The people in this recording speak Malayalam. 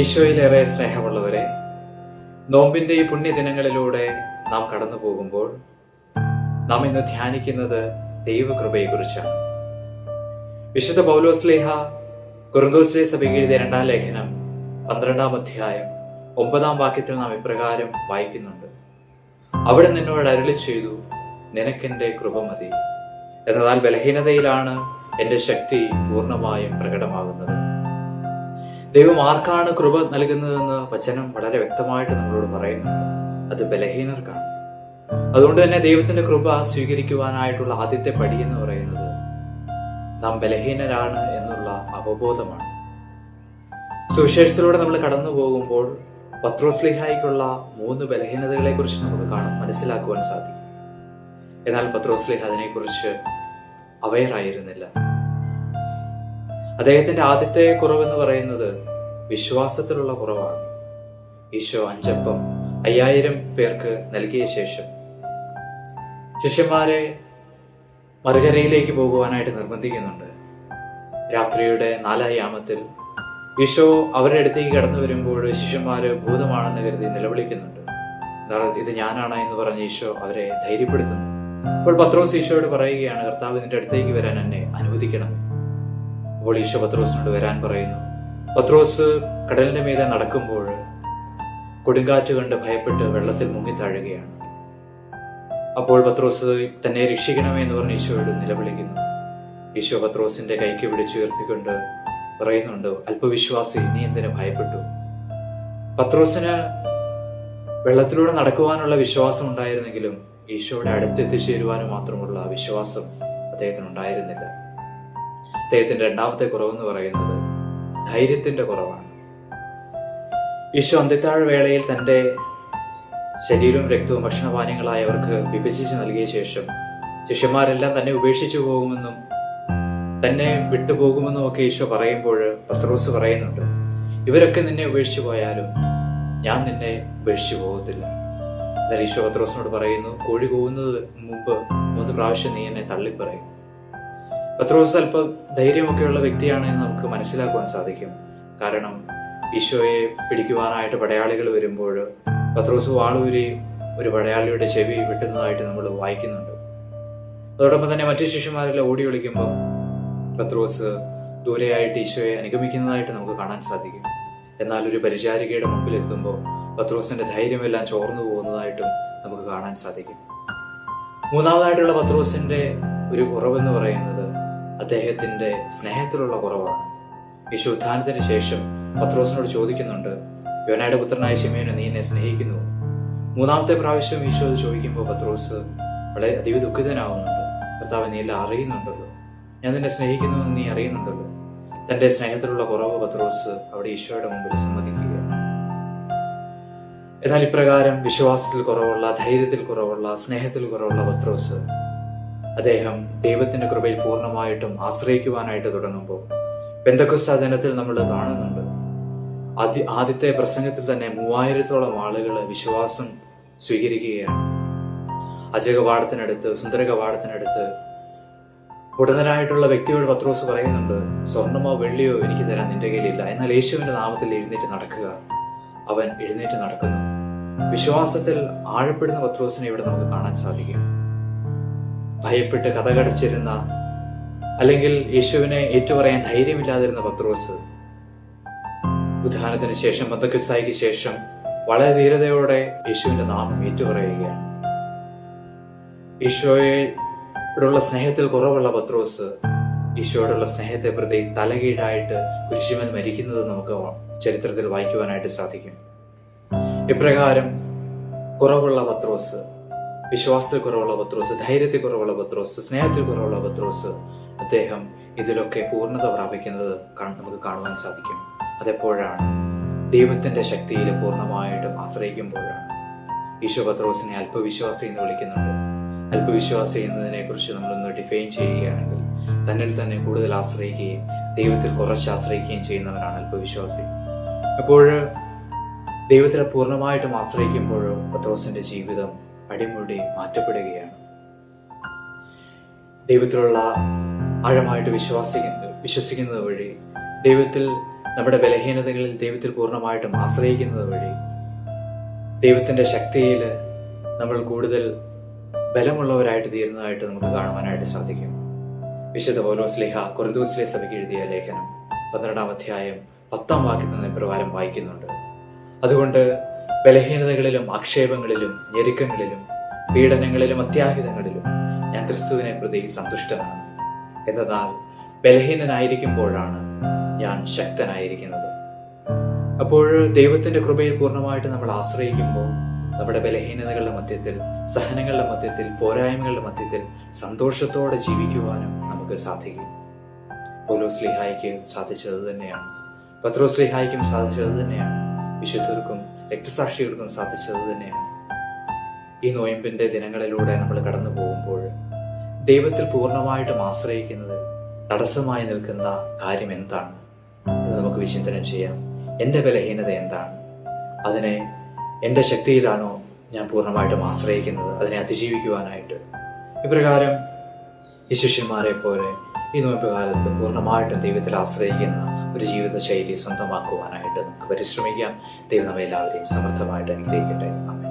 ഈശോയിലേറെ സ്നേഹമുള്ളവരെ നോമ്പിന്റെ ഈ പുണ്യദിനങ്ങളിലൂടെ നാം കടന്നു പോകുമ്പോൾ നാം ഇന്ന് ധ്യാനിക്കുന്നത് ദൈവകൃപയെക്കുറിച്ചാണ്. വിശുദ്ധ പൗലോസ്ലേഹ കുറുന്തോസ്ലേ സഭയ്ക്ക് എഴുതിയ രണ്ടാം ലേഖനം പന്ത്രണ്ടാം അധ്യായം ഒമ്പതാം വാക്യത്തിൽ നാം ഇപ്രകാരം വായിക്കുന്നുണ്ട്. അവിടെ നിന്നോട് അരുളി ചെയ്തു നിനക്കെന്റെ കൃപ മതി. എന്നാൽ ബലഹീനതയിലാണ് എന്റെ ശക്തി പൂർണമായും പ്രകടമാകുന്നത്. ദൈവം ആർക്കാണ് കൃപ നൽകുന്നതെന്ന് വചനം വളരെ വ്യക്തമായിട്ട് നമ്മളോട് പറയുന്നുണ്ട്. അത് ബലഹീനർക്കാണ്. അതുകൊണ്ട് തന്നെ ദൈവത്തിന്റെ കൃപ സ്വീകരിക്കുവാനായിട്ടുള്ള ആദ്യത്തെ പടി എന്ന് പറയുന്നത് നാം ബലഹീനരാണ് എന്നുള്ള അവബോധമാണ്. സുവിശേഷത്തിലൂടെ നമ്മൾ കടന്നു പോകുമ്പോൾ പത്രോസ്ലിഹായിക്കുള്ള മൂന്ന് ബലഹീനതകളെ കുറിച്ച് നമുക്ക് കാണാൻ മനസ്സിലാക്കുവാൻ സാധിക്കും. എന്നാൽ പത്രോസ്ലിഹ അതിനെക്കുറിച്ച് അവെയർ ആയിരുന്നില്ല. അദ്ദേഹത്തിന്റെ ആദ്യത്തെ കുറവെന്ന് പറയുന്നത് വിശ്വാസത്തിലുള്ള കുറവാണ്. ഈശോ അഞ്ചപ്പം അയ്യായിരം പേർക്ക് നൽകിയ ശേഷം ശിഷ്യന്മാരെ മറുകരയിലേക്ക് പോകുവാനായിട്ട് നിർബന്ധിക്കുന്നുണ്ട്. രാത്രിയുടെ നാലായാമത്തിൽ ഈശോ അവരുടെ അടുത്തേക്ക് കടന്നു വരുമ്പോൾ ശിഷ്യന്മാര് ഭൂതമാണെന്ന് കരുതി നിലവിളിക്കുന്നുണ്ട്. എന്നാൽ ഇത് ഞാനാണ് എന്ന് പറഞ്ഞ് ഈശോ അവരെ ധൈര്യപ്പെടുത്തുന്നു. അപ്പോൾ പത്രോസ് ഈശോയോട് പറയുകയാണ് കർത്താവ് ഇതിന്റെ അടുത്തേക്ക് വരാൻ എന്നെ അനുവദിക്കണം. അപ്പോൾ ഈശോ പത്രോസിനോട് വരാൻ പറയുന്നു. പത്രോസ് കടലിന്റെ മീതെ നടക്കുമ്പോൾ കൊടുങ്കാറ്റ് കണ്ട് ഭയപ്പെട്ട് വെള്ളത്തിൽ മുങ്ങി താഴുകയാണ്. അപ്പോൾ പത്രോസ് തന്നെ രക്ഷിക്കണമേ എന്ന് പറഞ്ഞ് ഈശോയോട് നിലവിളിക്കുന്നു. ഈശോ പത്രോസിന്റെ കൈക്ക് പിടിച്ചുയർത്തിക്കൊണ്ട് പറയുന്നുണ്ട് അല്പവിശ്വാസി നീ എന്തിനു ഭയപ്പെട്ടു? പത്രോസിന് വെള്ളത്തിലൂടെ നടക്കുവാനുള്ള വിശ്വാസം ഉണ്ടായിരുന്നെങ്കിലും ഈശോയുടെ അടുത്തെത്തിച്ചേരുവാനും മാത്രമുള്ള വിശ്വാസം അദ്ദേഹത്തിന് ഉണ്ടായിരുന്നില്ല അദ്ദേഹത്തിന്റെ രണ്ടാമത്തെ കുറവെന്ന് പറയുന്നത് ധൈര്യത്തിന്റെ കുറവാണ്. ഈശോ അന്ത്യത്താഴ വേളയിൽ തന്റെ ശരീരവും രക്തവും ഭക്ഷണപാനീയങ്ങളായവർക്ക് വിഭജിച്ച് നൽകിയ ശേഷം ശിഷ്യന്മാരെല്ലാം തന്നെ ഉപേക്ഷിച്ചു പോകുമെന്നും തന്നെ വിട്ടുപോകുമെന്നും ഒക്കെ ഈശോ പറയുമ്പോൾ പത്രോസ് പറയുന്നുണ്ട് ഇവരൊക്കെ നിന്നെ ഉപേക്ഷിച്ചു പോയാലും ഞാൻ നിന്നെ ഉപേക്ഷിച്ചു പോകത്തില്ല. എന്നാൽ ഈശോ പത്രോസിനോട് പറയുന്നു കോഴി പോകുന്നത് മുമ്പ് മൂന്ന് പ്രാവശ്യം നീ എന്നെ തള്ളിപ്പറയും. പത്രോസ് അല്പം ധൈര്യമൊക്കെയുള്ള വ്യക്തിയാണ് എന്ന് നമുക്ക് മനസ്സിലാക്കുവാൻ സാധിക്കും. കാരണം ഈശോയെ പിടിക്കുവാനായിട്ട് പടയാളികൾ വരുമ്പോൾ പത്രോസ് വാളൂരി ഒരു പടയാളിയുടെ ചെവി വെട്ടുന്നതായിട്ട് നമ്മൾ വായിക്കുന്നുണ്ട്. അതോടൊപ്പം തന്നെ മറ്റു ശിഷ്യന്മാരെല്ലാം ഓടി ഒളിക്കുമ്പോൾ പത്രോസ് ദൂരെയായിട്ട് ഈശോയെ അനുഗമിക്കുന്നതായിട്ട് നമുക്ക് കാണാൻ സാധിക്കും. എന്നാൽ ഒരു പരിചാരികയുടെ മുമ്പിൽ എത്തുമ്പോൾ പത്രോസിന്റെ ധൈര്യമെല്ലാം ചോർന്നു പോകുന്നതായിട്ടും നമുക്ക് കാണാൻ സാധിക്കും. മൂന്നാമതായിട്ടുള്ള പത്രോസിന്റെ ഒരു കുറവെന്ന് പറയുന്നത് അദ്ദേഹത്തിന്റെ സ്നേഹത്തിലുള്ള കുറവാണ്. യേശു ഉത്ഥാനത്തിന് ശേഷം പത്രോസിനോട് ചോദിക്കുന്നുണ്ട് യോനയുടെ പുത്രനായ ശിമേനെ നീ എന്നെ സ്നേഹിക്കുന്നു? മൂന്നാമത്തെ പ്രാവശ്യം ഈശോ അത് ചോദിക്കുമ്പോൾ പത്രോസ് വളരെ അതീവ ദുഃഖിതനാവുന്നുണ്ട്. കർത്താവ് നീ എല്ലാം അറിയുന്നുണ്ടല്ലോ. ഞാൻ നിന്നെ സ്നേഹിക്കുന്നു നീ അറിയുന്നുണ്ടല്ലോ. തന്റെ സ്നേഹത്തിലുള്ള കുറവ് പത്രോസ് അവിടെ ഈശോയുടെ മുമ്പിൽ സമ്മതിക്കുകയാണ്. എന്നാൽ ഇപ്രകാരം വിശ്വാസത്തിൽ കുറവുള്ള ധൈര്യത്തിൽ കുറവുള്ള സ്നേഹത്തിൽ കുറവുള്ള പത്രോസ് അദ്ദേഹം ദൈവത്തിന്റെ കൃപയിൽ പൂർണമായിട്ടും ആശ്രയിക്കുവാനായിട്ട് തുടങ്ങുമ്പോൾ പെന്തക്കുസ്ത ദിനത്തിൽ നമ്മൾ കാണുന്നുണ്ട്. ആദ്യ ആദ്യത്തെ പ്രസംഗത്തിൽ തന്നെ മൂവായിരത്തോളം ആളുകൾ വിശ്വാസം സ്വീകരിക്കുകയാണ്. അജകവാടത്തിനടുത്ത് സുന്ദരകവാടത്തിനടുത്ത് ഉടനരായിട്ടുള്ള വ്യക്തിയോട് പത്രോസ് പറയുന്നുണ്ട് സ്വർണമോ വെള്ളിയോ എനിക്ക് തരാൻ നിന്റെ കയ്യിലില്ല. എന്നാൽ യേശുവിന്റെ നാമത്തിൽ എഴുന്നേറ്റ് നടക്കുക. അവൻ എഴുന്നേറ്റ് നടക്കുന്നു. വിശ്വാസത്തിൽ ആഴപ്പെടുന്ന പത്രോസിനെ ഇവിടെ നമുക്ക് കാണാൻ സാധിക്കും. ഭയപ്പെട്ട് കഥകടച്ചിരുന്ന അല്ലെങ്കിൽ യേശുവിനെ ഏറ്റുപറയാൻ ധൈര്യമില്ലാതിരുന്ന പത്രോസ്. ഉദാഹരണത്തിന് ശേഷം മതക്കുസായിക്ക് ശേഷം വളരെ ധീരതയോടെ യേശുവിന്റെ നാമം ഏറ്റുപറയുകയാണ്. ഈശോയോടുള്ള സ്നേഹത്തിൽ കുറവുള്ള പത്രോസ് ഈശോയോടുള്ള സ്നേഹത്തെ പ്രതി തലകീഴായിട്ട് കുരിശുമൽ മരിക്കുന്നത് നമുക്ക് ചരിത്രത്തിൽ വായിക്കുവാനായിട്ട് സാധിക്കും. ഇപ്രകാരം കുറവുള്ള പത്രോസ് വിശ്വാസത്തിൽ കുറവുള്ള പത്രോസ് ധൈര്യത്തിൽ കുറവുള്ള പത്രോസ് സ്നേഹത്തിൽ കുറവുള്ള പത്രോസ് അദ്ദേഹം ഇതിലൊക്കെ പൂർണത പ്രാപിക്കുന്നത് നമുക്ക് കാണുവാൻ സാധിക്കും. അതെപ്പോഴാണ്? ദൈവത്തിന്റെ ശക്തിയിൽ പൂർണമായിട്ടും ആശ്രയിക്കുമ്പോഴാണ്. ഈശോ പത്രോസിനെ അല്പവിശ്വാസി എന്ന് വിളിക്കുന്നുണ്ട്. അല്പവിശ്വാസി എന്നതിനെ കുറിച്ച് നമ്മളൊന്ന് ഡിഫൈൻ ചെയ്യുകയാണെങ്കിൽ തന്നിൽ തന്നെ കൂടുതൽ ആശ്രയിക്കുകയും ദൈവത്തിൽ കുറച്ച് ആശ്രയിക്കുകയും ചെയ്യുന്നവരാണ് അല്പവിശ്വാസി. അപ്പോൾ ദൈവത്തിൽ പൂർണമായിട്ടും ആശ്രയിക്കുമ്പോഴും പത്രോസിന്റെ ജീവിതം അടിമുടി മാറ്റപ്പെടുകയാണ്. ദൈവത്തിലുള്ള ആഴമായിട്ട് വിശ്വാസിക്കുന്നത് വിശ്വസിക്കുന്നത് വഴി ദൈവത്തിൽ നമ്മുടെ ബലഹീനതകളിൽ ദൈവത്തിൽ പൂർണമായിട്ടും ആശ്രയിക്കുന്നത് വഴി ദൈവത്തിന്റെ ശക്തിയിൽ നമ്മൾ കൂടുതൽ ബലമുള്ളവരായിട്ട് തീരുന്നതായിട്ട് നമുക്ക് കാണുവാനായിട്ട് സാധിക്കും. വിശുദ്ധ പൗലോസ്ലിഹ കൊറിന്തോസിലെ സഭയ്ക്ക് എഴുതിയ ലേഖനം പന്ത്രണ്ടാം അധ്യായം പത്താം വാക്യത്തിൽ നിന്ന് പ്രകാരം വായിക്കുന്നുണ്ട്. അതുകൊണ്ട് ബലഹീനതകളിലും ആക്ഷേപങ്ങളിലും ഞെരുക്കങ്ങളിലും പീഡനങ്ങളിലും അത്യാഹിതങ്ങളിലും ഞാൻ ക്രിസ്തുവിനെ പ്രതി സന്തുഷ്ടനാണ്. എന്നതാൽ ബലഹീനനായിരിക്കുമ്പോഴാണ് ഞാൻ ശക്തനായിരിക്കുന്നത്. അപ്പോൾ ദൈവത്തിന്റെ കൃപയിൽ പൂർണമായിട്ട് നമ്മൾ ആശ്രയിക്കുമ്പോൾ നമ്മുടെ ബലഹീനതകളുടെ മധ്യത്തിൽ സഹനങ്ങളുടെ മധ്യത്തിൽ പോരായ്മകളുടെ മധ്യത്തിൽ സന്തോഷത്തോടെ ജീവിക്കുവാനും നമുക്ക് സാധിക്കും. പോലോ സ്ലിഹായിക്കും സാധിച്ചത് തന്നെയാണ്. പത്രോ സ്ലിഹായിക്കും സാധിച്ചത് തന്നെയാണ്. വിശുദ്ധർക്കും രക്തസാക്ഷികൾക്കും സാധിച്ചത് തന്നെയാണ്. ഈ നോയമ്പിന്റെ ദിനങ്ങളിലൂടെ നമ്മൾ കടന്നു പോകുമ്പോൾ ദൈവത്തിൽ പൂർണമായിട്ടും ആശ്രയിക്കുന്നത് തടസ്സമായി നിൽക്കുന്ന കാര്യം എന്താണ്? എന്ന് നമുക്ക് വിചിന്തനം ചെയ്യാം. എന്റെ ബലഹീനത എന്താണ്? അതിനെ എന്റെ ശക്തിയിലാണോ ഞാൻ പൂർണമായിട്ടും ആശ്രയിക്കുന്നത്? അതിനെ അതിജീവിക്കുവാനായിട്ട്. ഇപ്രകാരം ഈ ശിഷ്യന്മാരെ പോലെ ഈ നോയമ്പ് കാലത്ത് പൂർണമായിട്ടും ദൈവത്തിൽ ആശ്രയിക്കുന്ന ഒരു ജീവിതശൈലി സ്വന്തമാക്കുവാനായിട്ട് നമുക്ക് പരിശ്രമിക്കാം. ദൈവം നമ്മെ എല്ലാവരെയും സമർത്ഥമായിട്ട് അനുഗ്രഹിക്കട്ടെ.